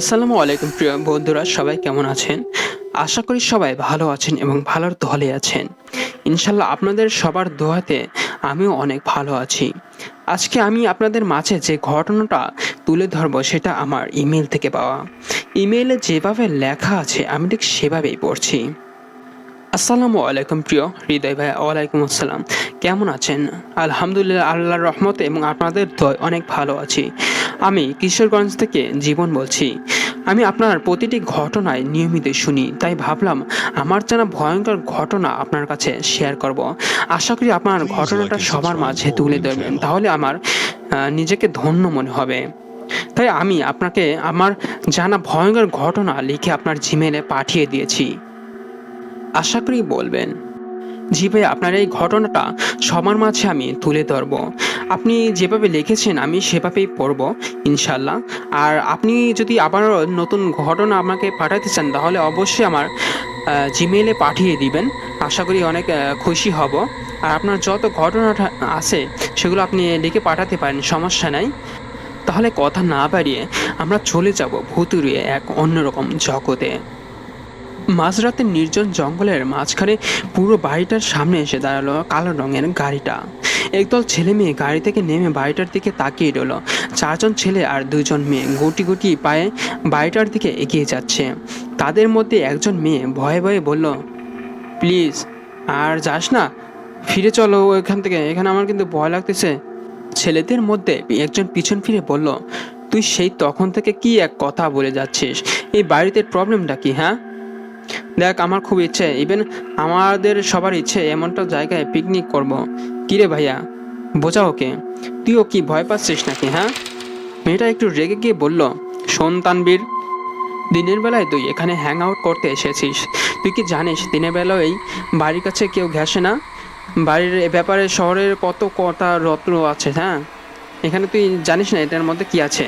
আসসালামু আলাইকুম প্রিয় বন্ধুরা, সবাই কেমন আছেন? আশা করি সবাই ভালো আছেন এবং ভালোর দলে আছেন। ইনশাল্লাহ আপনাদের সবার দোয়াতে আমিও অনেক ভালো আছি। আজকে আমি আপনাদের মাঝে যে ঘটনাটা তুলে ধরব সেটা আমার ইমেল থেকে পাওয়া। ইমেলে যেভাবে লেখা আছে, আমি ঠিক সেভাবেই পড়ছি। আসসালামু আলাইকুম প্রিয় হৃদয় ভাই ওয়ালাইকুম আসসালাম। কেমন আছেন? আলহামদুলিল্লাহ আল্লাহর রহমতে এবং আপনাদের দয় অনেক ভালো আছি। আমি কিশোরগঞ্জ থেকে জীবন বলছি। আমি আপনার প্রতিটি ঘটনায় নিয়মিত শুনি তাই ভাবলাম আমার জানা ভয়ঙ্কর ঘটনা আপনার কাছে শেয়ার করব। আশা করি আপনার ঘটনাটা সবার মাঝে তুলে ধরবেন। তাহলে আমার নিজেকে ধন্য মনে হবে। তাই আমি আপনাকে আমার জানা ভয়ঙ্কর ঘটনা লিখে আপনার জিমেলে পাঠিয়ে দিয়েছি। আশা করি বলবেন। জি ভাই আপনার এই ঘটনাটা সবার মাঝে আমি তুলে ধরব। আপনি যেভাবে লিখেছেন আমি সেভাবেই পড়ব ইনশাল্লাহ আর আপনি যদি আবার নতুন ঘটনা আমাকে পাঠাতে চান, তাহলে অবশ্যই আমার জিমেইলে পাঠিয়ে দিবেন। আশা করি অনেক খুশি হব। আর আপনার যত ঘটনাটা আছে, সেগুলো আপনি লিখে পাঠাতে পারেন, সমস্যা নাই। তাহলে কথা না বাড়িয়ে আমরা চলে যাব ভুতুরিয়ে এক অন্যরকম জগতে। মাঝরাতে নির্জন জঙ্গলের মাঝখানে পুরো বাড়িটার সামনে এসে দাঁড়াল কালো রঙের গাড়িটা। একদল ছেলে মেয়ে গাড়ি থেকে নেমে বাড়িটার দিকে তাকিয়ে রইল। চারজন ছেলে আর দুজন মেয়ে গুটি গুটি পায়ে বাড়িটার দিকে এগিয়ে যাচ্ছে। তাদের মধ্যে একজন মেয়ে ভয়ে ভয়ে বলল, প্লিজ, আর যাস না, ফিরে চলো এখান থেকে, এখানে আমার কিন্তু ভয় লাগতেছে। ছেলেদের মধ্যে একজন পিছন ফিরে বলল, তুই সেই তখন থেকে কি এক কথা বলে যাচ্ছিস? এই বাড়িতে প্রবলেমটা কি হ্যাঁ? দেখ, আমার খুব ইচ্ছে। ইভেন আমাদের সবার ইচ্ছে এমনটা জায়গায় পিকনিক করব। কিরে ভাইয়া? বোঝা ওকে। তুইও কি ভয় পাচ্ছিস নাকি হ্যাঁ? মেয়েটা একটু রেগে গিয়ে বলল শোন তানবীর দিনের বেলায় তুই এখানে হ্যাং আউট করতে এসেছিস। তুই কি জানিস, দিনের বেলায় বাড়ির কাছে কেউ ঘেসে না? বাড়ির ব্যাপারে শহরের কত কটা রত্ন আছে হ্যাঁ? এখানে তুই জানিস না এটার মধ্যে কি আছে?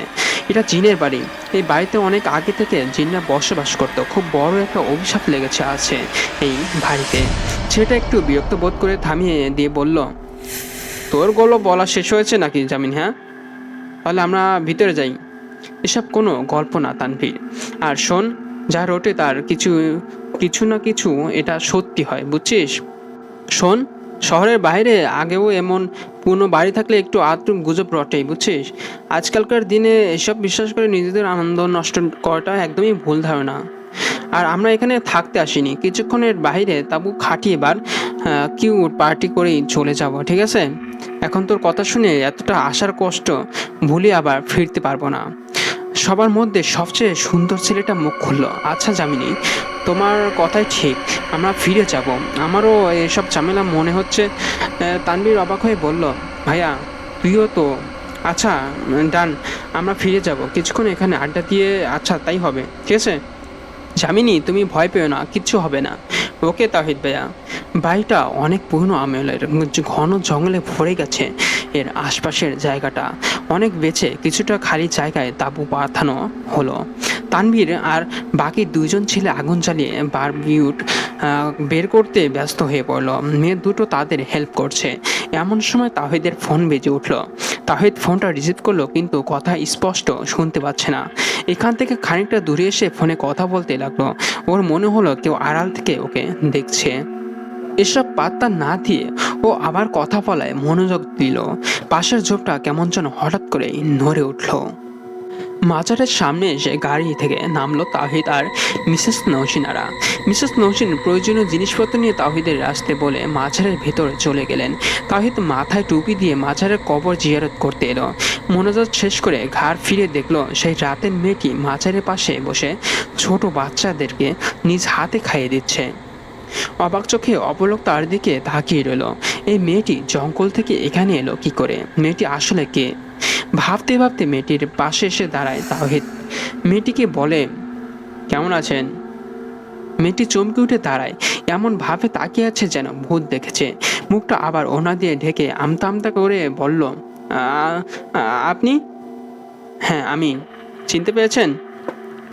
এটা জিনের বাড়ি। এই বাড়িতে অনেক আগে থেকে জিনরা বসবাস করতো। খুব বড় একটা অভিশাপ লেগেছে আছে এই বাড়িতে। সেটা একটু বিরক্ত বোধ করে থামিয়ে দিয়ে বলল, তোর গল্প বলা শেষ হয়েছে নাকি জামিন হ্যাঁ? তাহলে আমরা ভিতরে যাই। এসব কোনো গল্প না, তানভীর। আর শোন, যা রোটে তার কিছু কিছু না কিছু এটা সত্যি হয়, বুঝছিস? শোন, শহরের বাইরে আগেও এমন পুরনো বাড়ি থাকলে একটু আত্ম গুজব রটেই, বুঝছিস? আজকালকার দিনে এসব বিশ্বাস করে নিজেদের আনন্দ নষ্ট করাটা একদমই ভুল ধারণা। আর আমরা এখানে থাকতে আসিনি। কিছুক্ষণের বাইরে তাবু খাটিয়ে এবার কিউ পার্টি করেই চলে যাব, ঠিক আছে? এখন তোর কথা শুনে এতটা আসার কষ্ট ভুলে আবার ফিরতে পারব না। সবার মধ্যে সবচেয়ে সুন্দর ছেলেটা মুখ খুললো। আচ্ছা জামিনী তোমার কথাই ঠিক। আমরা ফিরে যাব। আমারও এসব ঝামেলা মনে হচ্ছে আহ, তানভীর অবাক হয়ে বলল ভাইয়া তুইও তো। আচ্ছা ডান আমরা ফিরে যাব। কিছুক্ষণ এখানে আড্ডা দিয়ে আচ্ছা তাই হবে। ঠিক আছে? জামিনী তুমি ভয় পেও না কিচ্ছু হবে না। ওকে তাহিদ ভাইয়া। বাড়িটা অনেক পুরনো আমলের ঘন জঙ্গলে ভরে গেছে এর আশপাশের জায়গাটা। অনেক বেছে কিছুটা খালি জায়গায় তাবু পাঠানো হলো। তানভীর আর বাকি দুজন ছেলে আগুন জ্বালিয়ে বারবিউট বের করতে ব্যস্ত হয়ে পড়ল। মেয়ে দুটো তাদের হেল্প করছে। এমন সময় তাহিদের ফোন বেজে উঠল। তাহিদ ফোনটা রিসিভ করল কিন্তু কথা স্পষ্ট শুনতে পাচ্ছে না। এখান থেকে খানিকটা দূরে এসে ফোনে কথা বলতে লাগল। ওর মনে হলো কেউ আড়াল থেকে ওকে দেখছে। এসব পাত্তা না দিয়ে ও আবার কথা বলায় মনোযোগ দিল। পাশের ঝোপটা কেমন যেন হঠাৎ করেই নড়ে উঠল। মাজারের সামনে এসে গাড়ি থেকে নামলো তাহিদ আর মিসেস নৌসিনারা। মিসেস নৌসিন প্রয়োজনীয় জিনিসপত্র নিয়ে তাহিদের আসতে বলে মাজারের ভেতরে চলে গেলেন। তাহিদ মাথায় টুপি দিয়ে মাজারের কবর জিয়ারত করতে এলো। মনোযোগ শেষ করে ঘাড় ফিরে দেখল সেই রাতের মেয়েটি মাজারের পাশে বসে ছোট বাচ্চাদেরকে নিজ হাতে খাইয়ে দিচ্ছে। অবাক চোখে অপলক তার দিকে তাকিয়ে রইল। এই মেয়েটি জঙ্গল থেকে এখানে এলো কি করে? মেয়েটি আসলে কে? ভাবতে ভাবতে মেয়েটির পাশে এসে দাঁড়ায় তাহিদ মেয়েটিকে বলে, কেমন আছেন? মেয়েটি চমকে উঠে দাঁড়ায়। এমন ভাবে তাকিয়ে আছে যেন ভূত দেখেছে। মুখটা আবার ওনা দিয়ে ঢেকে আমতা আমতা করে বলল, "আ- আ- আপনি? হ্যাঁ আমি। চিনতে পেরেছেন?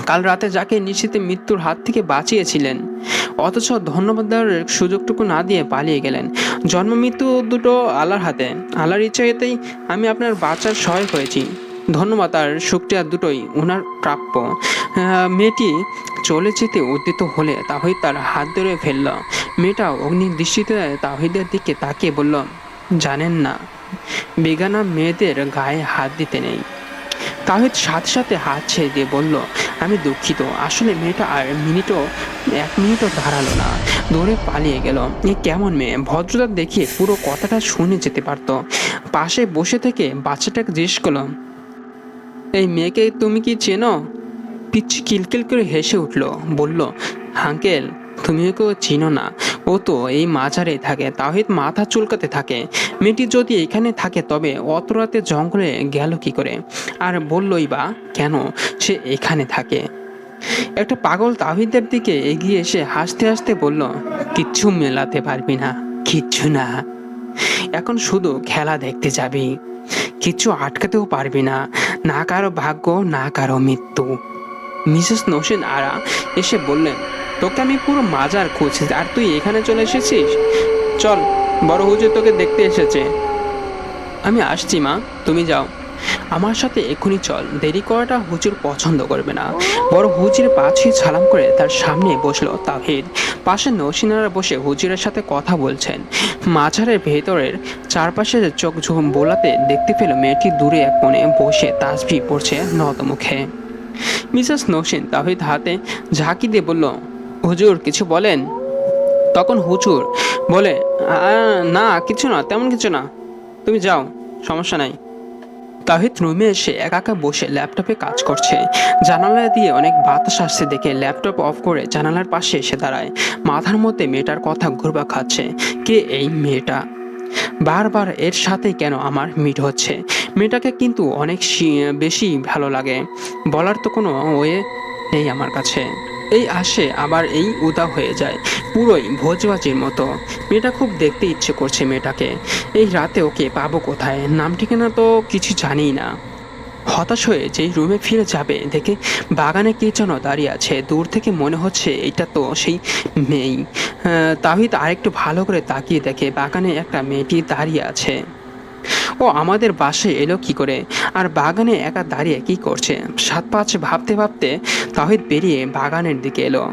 কাল রাতে যাকে নিশ্চিতে মৃত্যুর হাত থেকে বাঁচিয়েছিলেন, অথচ ধন্যবাদ দেওয়ার সুযোগটুকু না দিয়ে পালিয়ে গেলেন। জন্ম মৃত্যু দুটো আল্লাহর হাতে, আল্লাহর ইচ্ছাতেই আমি আপনার বাঁচার সহায়ক হয়েছি। ধন্যবাদ, আর শুক্রিয়া দুটোই ওনার প্রাপ্য। মেয়েটি চলে যেতে উদ্যত হলে তাহিদ তার হাত ধরে ফেলল। মেয়েটা অগ্নি দৃষ্টিতে তাহিদের দিকে তাকিয়ে বলল, জানেন না, বেগানা মেয়েদের গায়ে হাত দিতে নেই। তাহিদ সাথে সাথে হাত ছেড়ে দিয়ে বলল, আমি দুঃখিত। আসলে মেয়েটা আর মিনিটও, এক মিনিটও দাঁড়াল না। দৌড়ে পালিয়ে গেল। এ কেমন মেয়ে? ভদ্রতা দেখিয়ে পুরো কথাটা শুনে যেতে পারতো। পাশে বসে থেকে বাচ্চাটাকে জিজ্ঞেস করল, এই মেয়েকে তুমি কি চেনো? পিচ্ছি কিলকিল করে হেসে উঠল। বলল হাঙ্কেল তুমি ওকে চিনো না। ও তো এই মাঝারে থাকে তাহিদ মাথা চুলকাতে থাকে। মেয়েটি যদি এখানে থাকে, তবে অত রাতে জঙ্গলে গেল কি করে? আর বললই বা কেন সে এখানে থাকে? একটা পাগল তাহিদের দিকে এগিয়ে এসে হাসতে হাসতে বলল, কিচ্ছু মেলাতে পারবি না, কিচ্ছু না। এখন শুধু খেলা দেখতে যাবি। কিছু আটকাতেও পারবি না না কারও ভাগ্য, না কারও মৃত্যু। মিসেস নসেন আরা এসে বললেন তোকে আমি পুরো মাজার খুঁজছি, আর তুই এখানে চলে এসেছিস? চল, বড় হুজুর তোকে দেখতে এসেছে। আমি আসছি, মা, তুমি যাও। আমার সাথে এক্ষুনি চল, দেরি করাটা হুজুর পছন্দ করবে না। বড় হুজুর পাছি সালাম করে তার সামনে বসল তাহির। পাশে নৌসিনারা বসে হুজুরের সাথে কথা বলছেন। মাঝারের ভেতরের চারপাশে চোখ ঝুম বোলাতে দেখতে পেল মেয়েটি দূরে এক কোণে বসে তাসবি পড়ছে নত মুখে। মিসেস নৌসিন তাহিদ হাতে ঝাঁকি দিয়ে বলল হুজুর কিছু বলেন? তখন হুজুর বলে না, কিছু না, তেমন কিছু না। তুমি যাও, সমস্যা নাই। তাহিদ রুমে এসে একা একা বসে ল্যাপটপে কাজ করছে। জানালা দিয়ে অনেক বাতাস আসছে দেখে ল্যাপটপ অফ করে জানালার পাশে এসে দাঁড়ায়। মাথার মধ্যে মেয়েটার কথা ঘুরবা খাচ্ছে। কে এই মেয়েটা? বারবার এর সাথে কেন আমার মিট হচ্ছে? মেয়েটাকে কিন্তু অনেক বেশি ভালো লাগে। বলার তো কোনো ওয়ে নেই আমার কাছে। এই আসে, আবার এই উদা হয়ে যায়, পুরোই ভোজবাজির মতো। মেয়েটা খুব দেখতে ইচ্ছে করছে মেয়েটাকে। এই রাতে ওকে পাবো কোথায়? নাম ঠিকানা তো কিছু জানিই না। হতাশ হয়ে যেই রুমে ফিরে যাবে, দেখে বাগানে কে যেন দাঁড়িয়ে আছে। দূর থেকে মনে হচ্ছে এটা তো সেই মেয়েই। তাহিদ আরেকটু ভালো করে তাকিয়ে দেখে বাগানে একটা মেয়েটি দাঁড়িয়ে আছে। ও আমাদের বাসে এলো কি করে? আর বাগানে একা দাঁড়িয়ে কি করছে? সাত পাঁচ ভাবতে ভাবতে তাহিদ বেরিয়ে বাগানের দিকে এলো।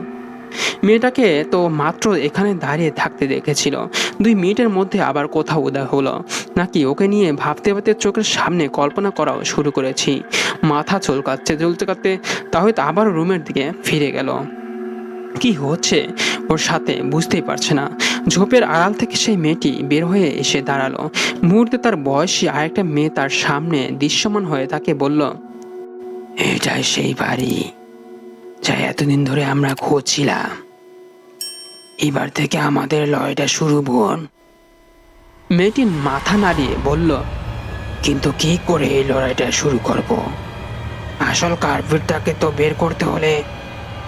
মেয়েটাকে তো মাত্র এখানে দাঁড়িয়ে থাকতে দেখেছিল। দুই মিনিটের মধ্যে আবার কোথাও উদয় হলো। নাকি ওকে নিয়ে ভাবতে ভাবতে চোখের সামনে কল্পনা করাও শুরু করেছি। মাথা চুলকাচ্ছে চুলকাতে তাহিদ আবার রুমের দিকে ফিরে গেল। কি হচ্ছে? ওর সাথে বুঝতেই পারছে না। ঝোপের আড়াল থেকে সেই মেয়েটি বের হয়ে এসে দাঁড়াল। মুহূর্তে তার বয়সী আরেকটা মেয়ে তার সামনে দৃশ্যমান হয়ে তাকে বলল, এটাই সেই বাড়ি যা এতদিন ধরে আমরা খুঁজছিলাম। এবার থেকে আমাদের লড়াইটা শুরু, বোন। মেয়েটি মাথা নাড়িয়ে বলল, কিন্তু কি করে এই লড়াইটা শুরু করব? আসল কার্পেটটাকে তো বের করতে হলে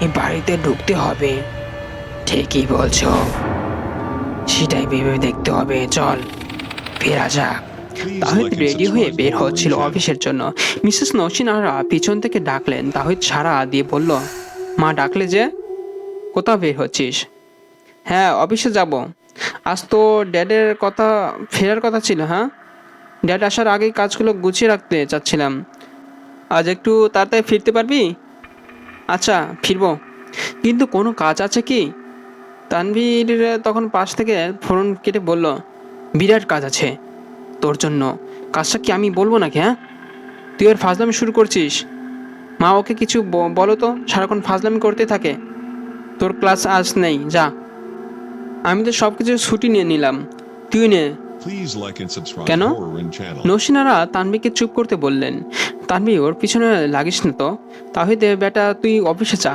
এই বাড়িতে ঢুকতে হবে। ঠিকই বলছো। সেটাই ভেবে দেখতে হবে। চল ফেরা যাক। তাহিদ রেডি হয়ে বের হচ্ছিল অফিসের জন্য। মিসেস নসিনারা পিছন থেকে ডাকলেন। তাহিদ সারা দিয়ে বলল মা ডাকলে যে? কোথাও বের হচ্ছিস? হ্যাঁ অফিসে যাব। আজ তো ড্যাডের কথা ফেরার কথা ছিল হ্যাঁ? ড্যাড আসার আগেই কাজগুলো গুছিয়ে রাখতে চাচ্ছিলাম। আজ একটু তাড়াতাড়ি ফিরতে পারবি? আচ্ছা ফিরবো। কিন্তু কোনো কাজ আছে কি? তানভীর তখন পাশ থেকে ফোন কেটে বলল বিরাট কাজ আছে তোর জন্য। কাজটা কি আমি বলব নাকি হ্যাঁ? তুই আর ফাজলামি শুরু করছিস? মা ওকে কিছু বলো তো সারাক্ষণ ফাজলামি করতে থাকে। তোর ক্লাস আজ নেই যা। আমি তো সব কিছু ছুটি নিয়ে নিলাম। তুই নে। কেন? নসিনারা তানবিকে চুপ করতে বললেন। তানবি ওর পিছনে লাগিস না তো। তাহিদে বেটা, তুই অফিসে যা।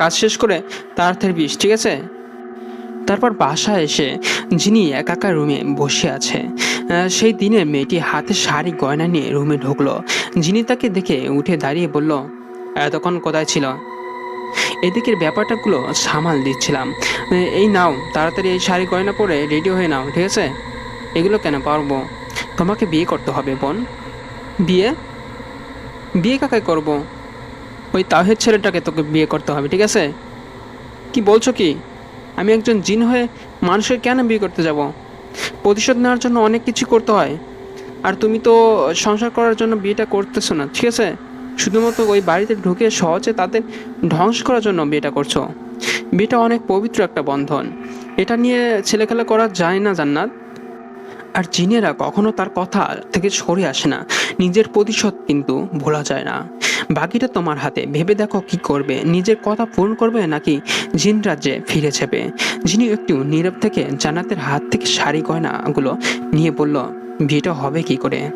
কাজ শেষ করে তাড়াতাড়ি বিস ঠিক আছে? তারপর বাসায় এসে যিনি একাকা রুমে বসে আছে। সেই দিনের মেয়েটি হাতে শাড়ি, গয়না নিয়ে রুমে ঢুকলো। যিনি তাকে দেখে উঠে দাঁড়িয়ে বলল, এতক্ষণ কোথায় ছিল? এদিকের ব্যাপারটাগুলো সামাল দিচ্ছিলাম। এই নাও, তাড়াতাড়ি এই শাড়ি, গয়না পরে রেডি হয়ে নাও, ঠিক আছে? এগুলো কেন পারব? তোমাকে বিয়ে করতে হবে, বোন। বিয়ে? বিয়ে কাকে করব? ওই তাহের ছেলেটাকে তোকে বিয়ে করতে হবে, ঠিক আছে? কি বলছো কি? আমি একজন জিন হয়ে মানুষের কেন বিয়ে করতে যাব? প্রতিশোধ নেওয়ার জন্য অনেক কিছু করতে হয়। আর তুমি তো সংসার করার জন্য বিয়েটা করতেছো না, ঠিক আছে? শুধুমাত্র ওই বাড়িতে ঢুকে সহজে তাদের ধ্বংস করার জন্য বিয়েটা করছ। বিয়েটা অনেক পবিত্র একটা বন্ধন। এটা নিয়ে ছেলেখেলা করা যায় না, জান্নাত। আর জিনেরা কখনো তার কথা থেকে সরে আসে না। নিজের প্রতিশোধ কিন্তু ভোলা যায় না। বাকিটা তোমার হাতে। ভেবে দেখো কি করবে? নিজের কথা পূরণ করবে নাকি জিন রাজ্যে ফিরে যাবে? যিনি একটু নীরব থেকে জান্নাতের হাত থেকে শাড়ি গয়নাগুলো নিয়ে বলল, বিয়েটা হবে কি করে?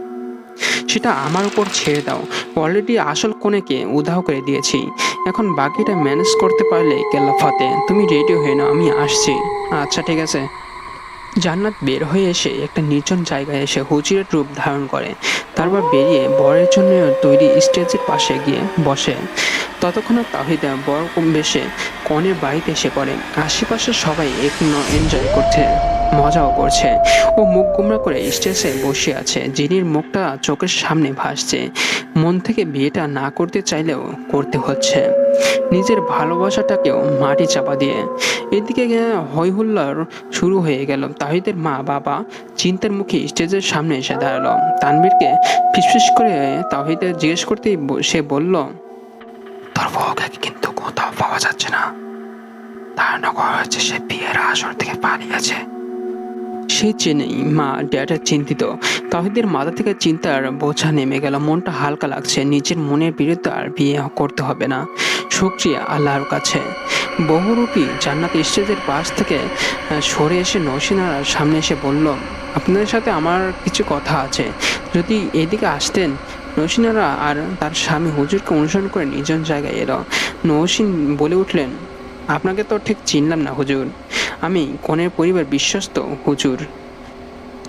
সেটা আমার উপর ছেড়ে দাও। অলরেডি আসল কোণেকে উদাহ করে দিয়েছি। এখন বাকিটা ম্যানেজ করতে পারলে কেল্লাফাতে। তুমি রেডি হয়ে নাও, আমি আসছি। আচ্ছা ঠিক আছে। জান্নাত বের হয়ে এসে একটা নির্জন জায়গায় এসে হুজুরের রূপ ধারণ করে। তারপর বেরিয়ে বরের জন্য তৈরি স্টেজের পাশে গিয়ে বসে। ততক্ষণে তাহিদা বর কম বেশে কনের বাড়িতে এসে পড়ে। আশেপাশে সবাই এখনও এনজয় করছে। মজাও করছে। ও মুখ গুমরা করে স্টেজে বসে আছে। জিনির মুখটা চোখের সামনে ভাসছে। মন থেকে বিয়েটা না করতে চাইলেও করতে হচ্ছে। নিজের ভালোবাসাটাকেও মাটি চাপা দিয়ে। এদিকে হইহুল্লার শুরু হয়ে গেল। তাহিদের মা বাবা চিন্তার মুখে স্টেজের সামনে এসে দাঁড়াল। তানবীরকে ফিসফিস করে তাহিদে জিজ্ঞেস করতেই সে বলল, তোর বউকে কিন্তু কোথাও পাওয়া যাচ্ছে না। ধারণা করা হচ্ছে সে বিয়ের আসর থেকে পালিয়েছে। সে চেনেই মা ড্যাডা চিন্তিত। তাহিদের মাথা থেকে চিন্তার বোঝা নেমে গেল। মনটা হালকা লাগছে। নিজের মনের বিরুদ্ধে আর বিয়ে করতে হবে না। শুক্রিয়া আল্লাহর কাছে। বহুরূপী জান্নাত স্টেজের পাশ থেকে সরে এসে নৌসিনার সামনে এসে বলল, আপনাদের সাথে আমার কিছু কথা আছে। যদি এদিকে আসতেন, নৌসিনারা আর তার স্বামী হুজুরকে অনুসরণ করে নিজন জায়গায় এলো। নৌসিন বলে উঠলেন আপনাকে তো ঠিক চিনলাম না, হুজুর। আমি কনের পরিবার বিশ্বস্ত, হুজুর।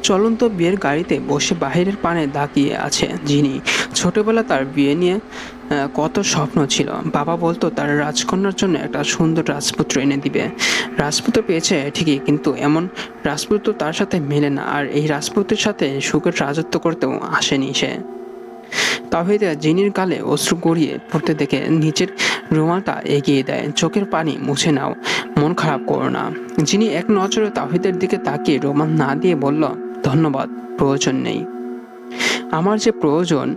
চলন্ত বিয়ের গাড়িতে বসে বাহিরের পানে দাঁড়িয়ে আছে যিনি। ছোটবেলা তার বিয়ে নিয়ে কত স্বপ্ন ছিল। বাবা বলতো, তার রাজকন্যার জন্য একটা সুন্দর রাজপুত্র এনে দিবে। রাজপুত্র পেয়েছে ঠিকই, কিন্তু এমন রাজপুত্র তার সাথে মেলে না, আর এই রাজপুত্রের সাথে সুখের রাজত্ব করতেও আসেনি সে। তাহিদা জিনির গালে অশ্রু গড়িয়ে পড়তে দেখে নিচের রুমালটা এগিয়ে দেয়, চোখের পানি মুছে নাও, মন খারাপ করো না। যিনি এক নজরে তাহিদের দিকে তাকিয়ে রুমাল না দিয়ে বলল, ধন্যবাদ, প্রয়োজন নেই। আমার যে প্রয়োজন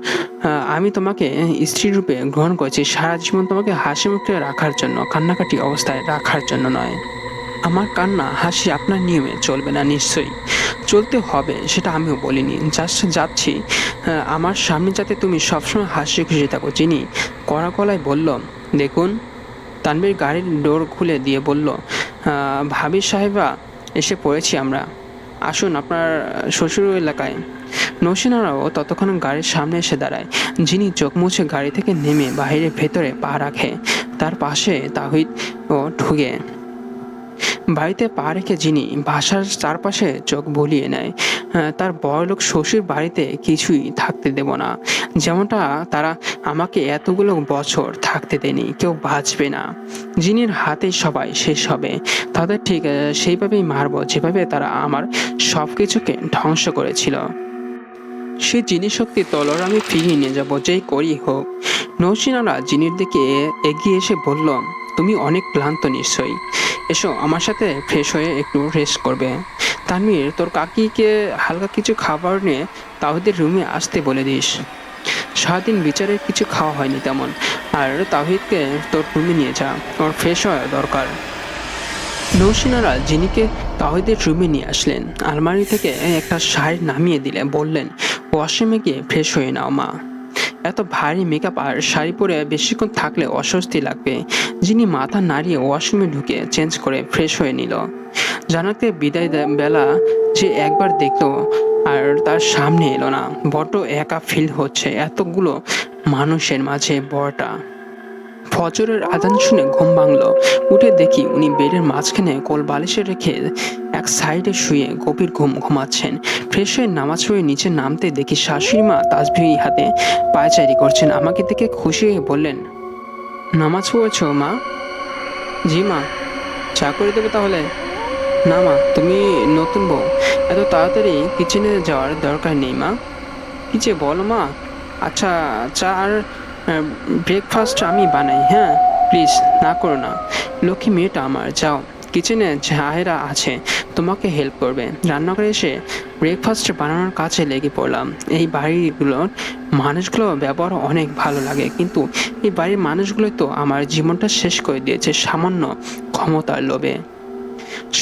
আমি তোমাকে স্ত্রী রূপে গ্রহণ করেছি, সারা জীবন তোমাকে হাসি মুখে রাখার জন্য, কান্নাকাটি অবস্থায় রাখার জন্য নয়। আমার কান্না, হাসি আপনার নিয়মে চলবে না, নিশ্চয়ই। চলতে হবে, সেটা আমিও বলিনি। জাস্ট যাচ্ছি আমার সামনে যাতে তুমি সবসময় হাসি খুশি থাকো। চিনি কড়া গলায় বলল দেখুন তানবীর গাড়ির ডোর খুলে দিয়ে বলল ভাবির ভাবি সাহেবা এসে পড়েছি আমরা। আসুন আপনার শ্বশুর এলাকায়। নৌসেনারাও ততক্ষণ গাড়ির সামনে এসে দাঁড়ায়, যিনি চোখ মুছে গাড়ি থেকে নেমে বাহিরে ভেতরে পা রাখে। তার পাশে তাহিদ ও ঢুকে। বাড়িতে পা রেখে যিনি বাসার চারপাশে চোখ বলিয়ে নেয় তার বড়লোক শ্বশুর বাড়িতে কিছুই থাকতে দেব না। যেমনটা তারা আমাকে এতগুলো বছর থাকতে দেনি কেউ বাঁচবে না। যিনির হাতে সবাই শেষ হবে। তাদের ঠিক সেইভাবেই মারব, যেভাবে তারা আমার সব কিছুকে ধ্বংস করেছিল। সে জিনিস শক্তি তলর আমি ফিরিয়ে নিয়ে যাব, যেই করি হোক। নৌসিনারা জিনির দিকে এগিয়ে এসে বলল, তুমি অনেক ক্লান্ত নিশ্চয়ই। এসো, আমার সাথে ফ্রেশ হয়ে একটু রেস্ট করবে। তানভীর, তোর কাকিকে হালকা কিছু খাবার নিয়ে তাহিদের রুমে আসতে বলে দিস। সারাদিন বিচারের কিছু খাওয়া হয়নি তেমন। আর তাহিদকে তোর রুমে নিয়ে যা, ওর ফ্রেশ হওয়া দরকার। নৌসিনারা যিনিকে তাহিদের রুমে নিয়ে আসলেন। আলমারি থেকে একটা শাড়ি নামিয়ে দিলে বললেন, ওয়াশরুমে গিয়ে ফ্রেশ হয়ে নাও মা। এত ভারী মেকআপ আর শাড়ি পরে বেশিক্ষণ থাকলে অস্বস্তি লাগবে। যিনি মাথা নাড়িয়ে ওয়াশরুমে ঢুকে চেঞ্জ করে ফ্রেশ হয়ে নিল। জানাতে বিদায় বেলা যে একবার দেখল আর তার সামনে এলো না। বড্ড একা ফিল হচ্ছে এতগুলো মানুষের মাঝে বড়টা। ফজরের আজান শুনে ঘুম ভাঙলো। উঠে দেখি উনি বেডের মাঝখানে কোল বালিশে রেখে এক সাইডে শুয়ে গভীর ঘুম ঘুমাচ্ছেন। ফ্রেশ হয়ে নামাজ পড়ে নিচে নামতে দেখি শাশুড়ি মা তাসবি হাতে পায়চারি করছেন। আমাকে দেখে খুশি হয়ে বললেন, নামাজ পড়েছ মা? জি মা। চা করে দেবে তাহলে? না মা, তুমি নতুন বউ। এত তাড়াতাড়ি কিচেনে যাওয়ার দরকার নেই মা। কি যে বলো মা? আচ্ছা চা আর ব্রেকফাস্ট আমি বানাই হ্যাঁ প্লিজ না করো না। লক্ষ্মী, মেয়েটা আমার, যাও। কিচেনে জাহেরা আছে, তোমাকে হেল্প করবে। রান্নাঘরে এসে ব্রেকফাস্ট বানানোর কাছে লেগে পড়লাম। এই বাড়িগুলোর মানুষগুলো ব্যবহার অনেক ভালো লাগে, কিন্তু এই বাড়ির মানুষগুলোই তো আমার জীবনটা শেষ করে দিয়েছে সামান্য ক্ষমতার লোভে।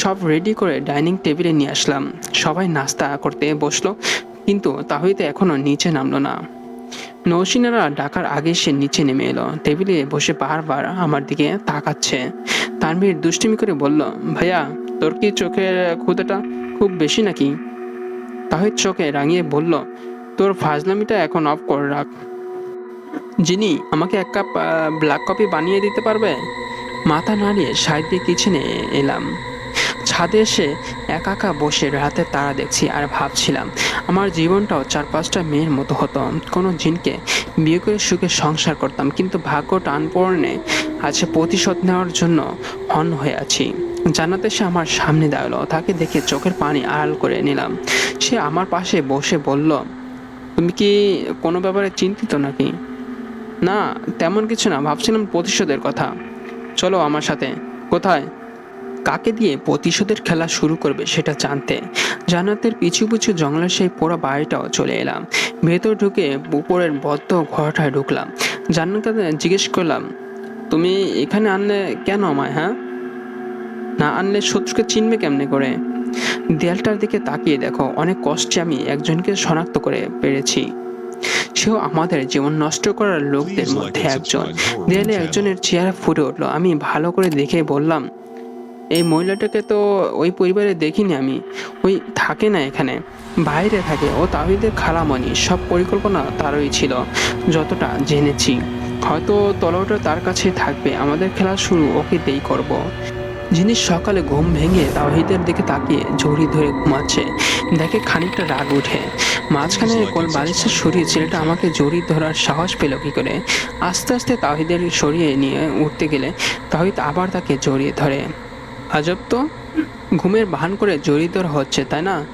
সব রেডি করে ডাইনিং টেবিলে নিয়ে আসলাম। সবাই নাস্তা করতে বসল, কিন্তু তাহিদ এখনও নিচে নামলো না। নৌসিনারা ডাকার আগে সে নিচে নেমে এলো। টেবিলে বসে বারবার আমার দিকে তাকাচ্ছে। তানভীর দুষ্টিমি করে বলল, ভাইয়া, তোর কি চোখের ক্ষুদাটা খুব বেশি নাকি? তাহিদ চোখে রাঙিয়ে বলল, তোর ফাজলামিটা এখন অফ করে রাখ যিনি আমাকে এক কাপ ব্ল্যাক কফি বানিয়ে দিতে পারবে? মাথা নাড়িয়ে সাইড দিয়ে কিচেনে এলাম। ছাদে এসে একা একা বসে রাতে তারা দেখছি আর ভাবছিলাম, আমার জীবনটাও চার পাঁচটা মেয়ের মতো হতো। কোনো জিনকে বিয়ে করে সুখে সংসার করতাম, কিন্তু ভাগ্য টান পড়নে আছে প্রতিশোধ নেওয়ার জন্য হন হয়ে আছি। জানাতে সে আমার সামনে দাঁড়াল, তাকে দেখে চোখের পানি আড়াল করে নিলাম। সে আমার পাশে বসে বলল, তুমি কি কোনো ব্যাপারে চিন্তিত নাকি? না, তেমন কিছু না, ভাবছিলাম প্রতিশোধের কথা। চলো আমার সাথে। কোথায়? কাকে দিয়ে প্রতিশোধের খেলা শুরু করবে সেটা জানতে জান্নাতের পিছু পিছু জঙ্গলের সেই পোড়া বাড়িটাও চলে এলাম। ভেতর ঢুকে উপরের বদ্ধ ঘরটায় ঢুকলাম। জান্নাত জিজ্ঞেস করলাম তুমি এখানে আনলে কেন আমায় হ্যাঁ? না আনলে শত্রুকে চিনবে কেমনে করে? দেয়ালটার দিকে তাকিয়ে দেখো অনেক কষ্টে আমি একজনকে শনাক্ত করে পেরেছি। সেও আমাদের জীবন নষ্ট করার লোকদের মধ্যে একজন। দেয়ালে একজনের চেহারা ফুটে উঠল। আমি ভালো করে দেখে বললাম এই মহিলাটাকে তো ওই পরিবারে দেখিনি আমি। ওই থাকে না এখানে। বাইরে থাকে। ও তাহিদের খালামণি। সব পরিকল্পনা তারই ছিল যতটা জেনেছি। হয়তো তলোয়ারটা তার কাছে থাকবে। আমাদের খেলা শুরু ওকে দেই করব। যিনি সকালে ঘুম ভেঙে তাওহিদের দিকে তাকিয়ে জড়ি ধরে ঘুমাচ্ছে দেখে খানিকটা রাগ উঠে মাঝখানে কোল বালিশটা সরিয়ে ছেলেটা আমাকে জড়ি ধরার সাহস পেল কি করে? আস্তে আস্তে তাহিদের সরিয়ে নিয়ে উঠতে গেলে তাহিদ আবার তাকে জড়িয়ে ধরে। আজব তো? ঘুমের ভান করে জড়িয়ে ধরা হচ্ছে, তাই না?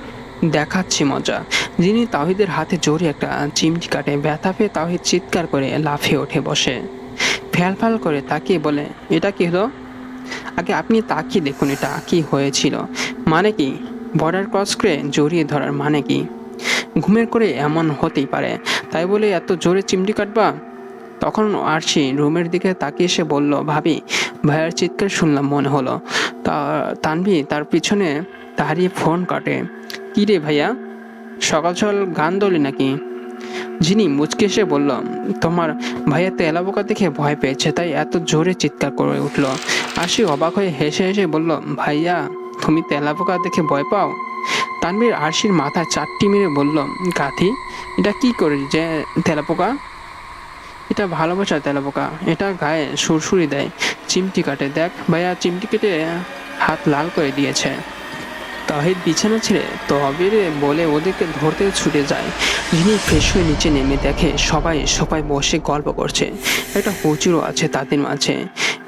দেখাচ্ছি মজা। যিনি তাহিদের হাতে জড়ি একটা চিমটি কাটে, ব্যথা পেয়ে তাহিদ চিৎকার করে লাফিয়ে ওঠে বসে। ফ্যাল করে তাকিয়ে বলে, এটা কি হলো? আগে আপনি তাকিয়ে দেখুন এটা কি হয়েছিল। মানে কি? বর্ডার ক্রস করে জড়িয়ে ধরার মানে কি? ঘুমের করে এমন হতেই পারে। তাই বলে এত জোরে চিমটি কাটবা? তখন আরশি রুমের দিকে তাকিয়ে এসে বলল, ভাবি, ভাইয়ার চিৎকার শুনলাম মনে হলো। তা, তানভি তার পিছনে দাঁড়িয়ে ফোন কাটে। কী রে ভাইয়া, সকাল সকাল গান দলি নাকি? যিনি মুচকে এসে বলল, তোমার ভাইয়া তেলাবোকা দেখে ভয় পেয়েছে, তাই এত জোরে চিৎকার করে উঠল। আশি অবাক হয়ে হেসে হেসে বলল, ভাইয়া, তুমি তেলাপোকা দেখে ভয় পাও? তানবীর আরশির মাথায় চারটি মেরে বলল গাথি এটা কি করে যে তেলাপোকা এটা ভালোবাসা তেলাপোকা এটা গায়ে সুরসুরি দেয়, চিমটি কাটে। দেখ ভাইয়া, চিমটি কেটে হাত লাল করে দিয়েছে। তাহিদ বিছানা ছেড়ে তহবির বলে ওদেরকে ধরতে ছুটে যায়। যিনি ফ্রেশ হয়ে নিচে নেমে দেখে সবাই সবাই বসে গল্প করছে। একটা হুজুরও আছে তাদের মাঝে।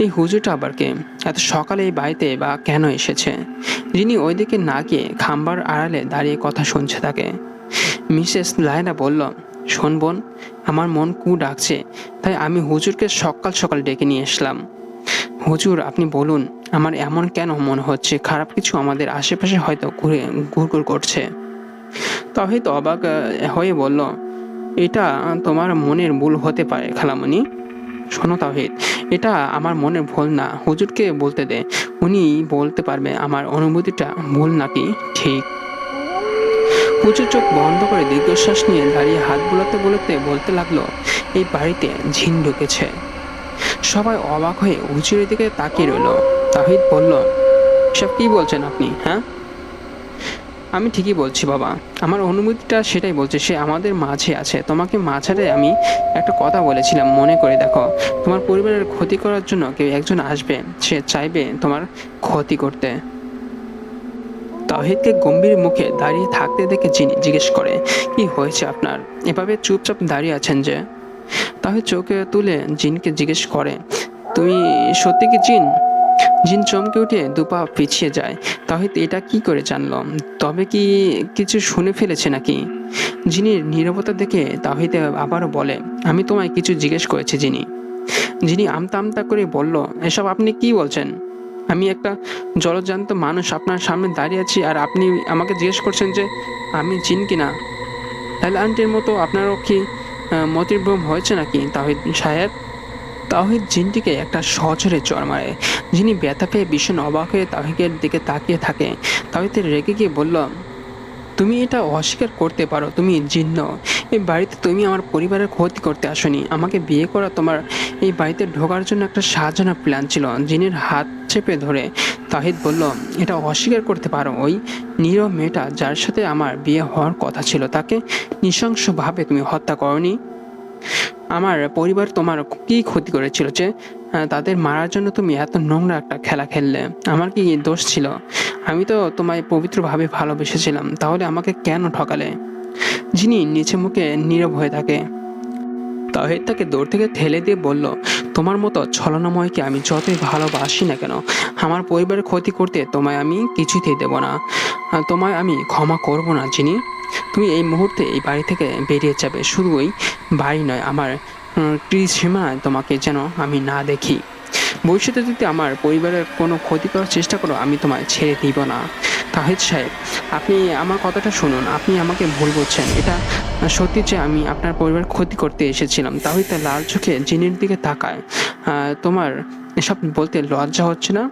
এই হুজুরটা আবার কে? এত সকালে এই বাড়িতে বা কেন এসেছে? যিনি ওইদিকে না গিয়ে খাম্বার আড়ালে দাঁড়িয়ে কথা শুনছে তাকে। মিসেস লায়না বলল শোন বোন, আমার মন কু ডাকছে, তাই আমি হুজুরকে সকাল সকাল ডেকে নিয়ে আসলাম। হুজুর, আপনি বলুন, আমার এমন কেন মনে হচ্ছে? খারাপ কিছু আমাদের আশেপাশে হয়তো ঘুরে, ঘুরঘুর করছে। তহিদ অবাক হয়ে বলল, এটা তোমার মনের ভুল হতে পারে, খালামণি। শোনো তাহিদ এটা আমার মনের ভুল না। হুজুরকে বলতে দে, উনি বলতে পারবে আমার অনুভূতিটা ভুল নাকি? ঠিক। হুজুর চোখ বন্ধ করে দীর্ঘশ্বাস নিয়ে দাঁড়িয়ে হাত বুলাতে বুলাতে বলতে লাগল, এই বাড়িতে ঝিন ঢুকেছে। সবাই অবাক হয়ে হুজুরের দিকে তাকিয়ে রইল। তাহিদ বলল সব কি বলছেন আপনি হ্যাঁ? আমি ঠিকই বলছি বাবা। আমার অনুভূতিটা সেটাই বলছে, সে আমাদের মাঝে আছে। তোমাকে মাঝারে আমি একটা কথা বলেছিলাম, মনে করে দেখো। তোমার পরিবারের ক্ষতি করার জন্য কেউ একজন আসবে, সে চাইবে তোমার ক্ষতি করতে। তাহিদকে গম্ভীর মুখে দাঁড়িয়ে থাকতে দেখে চিনি জিজ্ঞেস করে, কি হয়েছে আপনার? এভাবে চুপচাপ দাঁড়িয়ে আছেন যে? তাহিদ চোখে তুলে জিনকে জিজ্ঞেস করে, তুমি সত্যি কি জিন? জিন চমকে উঠে দুপা পিছিয়ে যায়। তাহিদ এটা কি করে জানলো? তবে কি কিছু শুনে ফেলেছে নাকি? যিনি নীরবতা দেখে তাহিদ আবারও বলে, আমি তোমায় কিছু জিজ্ঞেস করেছি যিনি যিনি আমতা আমতা করে বলল, এসব আপনি কি বলছেন? আমি একটা জলজান্ত মানুষ আপনার সামনে দাঁড়িয়ে আছি আর আপনি আমাকে জিজ্ঞেস করছেন যে আমি চিন কিনা? তাহলে আন্টির মতো আপনারও কি মতিভ্রম হয়েছে নাকি? তাহিদ সাহেব, তাহিদ জিনটিকে একটা সজরে চর মারে। যিনি ব্যথা পেয়ে ভীষণ অবাক হয়ে তাহিদের দিকে তাকিয়ে থাকে। তাহিদের রেগে গিয়ে বলল তুমি এটা অস্বীকার করতে পারো, তুমি জিন্ন এই বাড়িতে তুমি আমার পরিবারের ক্ষতি করতে আসনি। আমাকে বিয়ে করা তোমার এই বাড়িতে ঢোকার জন্য একটা সাজানো প্ল্যান ছিল, জিনের হাত চেপে ধরে। তাহিদ বলল, এটা অস্বীকার করতে পারো। ওই নীরব মেয়েটা যার সাথে আমার বিয়ে হওয়ার কথা ছিল, তাকে নৃশংসভাবে তুমি হত্যা করনি। আমার পরিবার তোমার কি ক্ষতি করেছিল যে তাদের মারার জন্য তুমি এত নোংরা একটা খেলা খেললে? আমার কি দোষ ছিল? আমি তো তোমায় পবিত্রভাবে ভালোবেসেছিলাম, তাহলে আমাকে কেন ঠকালে? যিনি নিচে মুখে নীরব হয়ে থাকে। তাহিদ তাকে দৌড় থেকে ঠেলে দিয়ে বলল, তোমার মতো ছলনাময়কে আমি যতই ভালোবাসি না কেন, আমার পরিবারের ক্ষতি করতে তোমায় আমি কিছুতেই দেব না। তোমায় আমি ক্ষমা করব না যিনি তুমি এই মুহূর্তে এই বাড়ি থেকে বেরিয়ে যাবে। শুধু ওই বাড়ি নয়, আমার সীমানায় তোমাকে যেন আমি না দেখি। ভবিষ্যতে যদি আমার পরিবারের কোনো ক্ষতি করার চেষ্টা করো, আমি তোমায় ছেড়ে দিব না। তাহিদ সাহেব, আপনি আমার কথাটা শুনুন। আপনি আমাকে ভুল বলছেন এটা সত্যি যে আমি আপনার পরিবার ক্ষতি করতে এসেছিলাম তাহিদ তার লাল চোখে জিনির দিকে তাকায়। তোমার এসব বলতে লজ্জা হচ্ছে না?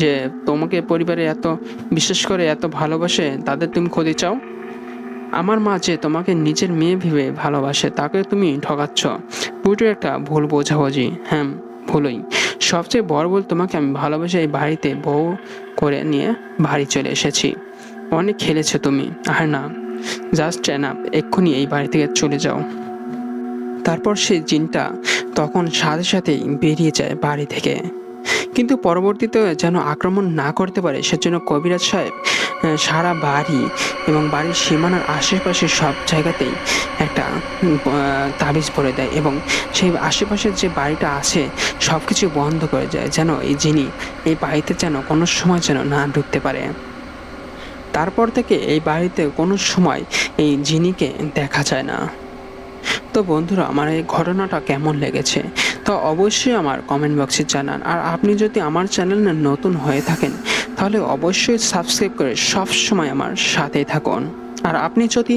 যে তোমাকে পরিবারে এত, বিশেষ করে এত ভালোবাসে, তাদের তুমি ক্ষতি চাও? আমার মা যে তোমাকে নিজের মেয়ে ভেবে ভালোবাসে, তাকে তুমি ঠকাচ্ছ। পুরো একটা ভুল বোঝাবুঝি। হ্যাঁ ভুলই। সবচেয়ে বড় ভুল তোমাকে আমি ভালোবেসে এই বাড়িতে বউ করে নিয়ে বাড়ি চলে এসেছি। অনেক খেলেছো তুমি। আর না জাস্ট এনাপ এক্ষুনি এই বাড়ি থেকে চলে যাও। তারপর সেই জিনটা তখন সাথে সাথেই বেরিয়ে যায় বাড়ি থেকে। কিন্তু পরবর্তীতে যেন আক্রমণ না করতে পারে, সেজন্য কবিরাজ সাহেব সারা বাড়ি এবং বাড়ির সীমানার আশেপাশে সব জায়গাতেই একটা তাবিজ পরে দেয় এবং সেই আশেপাশের যে বাড়িটা আছে সব কিছু বন্ধ করে যায় যেন এই যিনি এই বাড়িতে যেন কোনো সময় যেন না ঢুকতে পারে। তারপর থেকে এই বাড়িতে কোনো সময় এই জিনিকে দেখা যায় না। তো বন্ধুরা, আমার এই ঘটনাটা কেমন লেগেছে? তো অবশ্যই আমার কমেন্ট বক্সে জানান। আর আপনি যদি আমার চ্যানেলে নতুন হয়ে থাকেন তাহলে অবশ্যই সাবস্ক্রাইব করে সবসময় আমার সাথেই থাকুন। আর আপনি যদি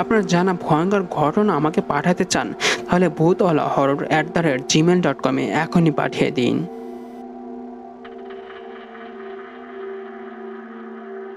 আপনার জানা ভয়ঙ্কর ঘটনা আমাকে পাঠাতে চান, তাহলে ভূতওয়ালা horror at the rate gmail dot কমে এখনই পাঠিয়ে দিন।